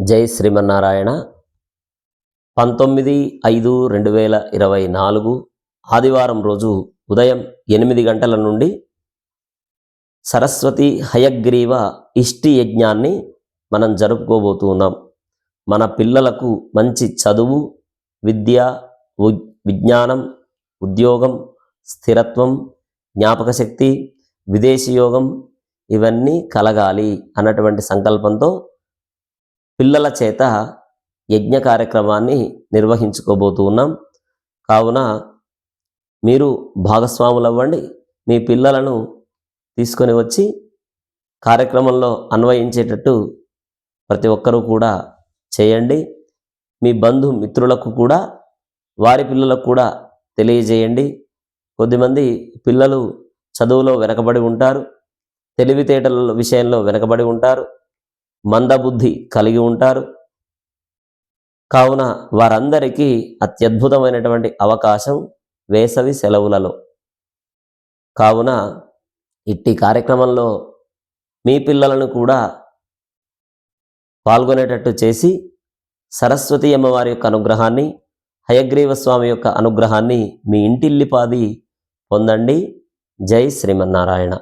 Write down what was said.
జై శ్రీమన్నారాయణ. పంతొమ్మిది ఐదు రెండు వేల ఇరవై నాలుగు ఆదివారం రోజు ఉదయం ఎనిమిది గంటల నుండి సరస్వతి హయగ్రీవ ఇష్టి యజ్ఞాన్ని మనం జరుపుకోబోతూ ఉన్నాం. మన పిల్లలకు మంచి చదువు విద్య ఉ- విజ్ఞానం ఉద్యోగం స్థిరత్వం జ్ఞాపకశక్తి విదేశీయోగం ఇవన్నీ కలగాలి అన్నటువంటి సంకల్పంతో పిల్లల చేత యజ్ఞ కార్యక్రమాన్ని నిర్వహించుకోబోతూ ఉన్నాం. కావున మీరు భాగస్వాములు అవ్వండి మీ పిల్లలను తీసుకొని వచ్చి కార్యక్రమంలో అన్వయించేటట్టు ప్రతి ఒక్కరూ కూడా చేయండి. మీ బంధు మిత్రులకు కూడా వారి పిల్లలకు కూడా తెలియజేయండి. కొద్దిమంది పిల్లలు చదువులో వెనకబడి ఉంటారు. తెలివితేటల విషయంలో వెనకబడి ఉంటారు. మందబుద్ధి కలిగి ఉంటారు. కావున వారందరికీ అత్యద్భుతమైనటువంటి అవకాశం వేసవి సెలవులలో. కావున ఇట్టి కార్యక్రమంలో మీ పిల్లలను కూడా పాల్గొనేటట్టు చేసి సరస్వతి అమ్మవారి యొక్క అనుగ్రహాన్ని హయగ్రీవ స్వామి యొక్క అనుగ్రహాన్ని మీ ఇంటిల్లిపాది పొందండి. జై శ్రీమన్నారాయణ.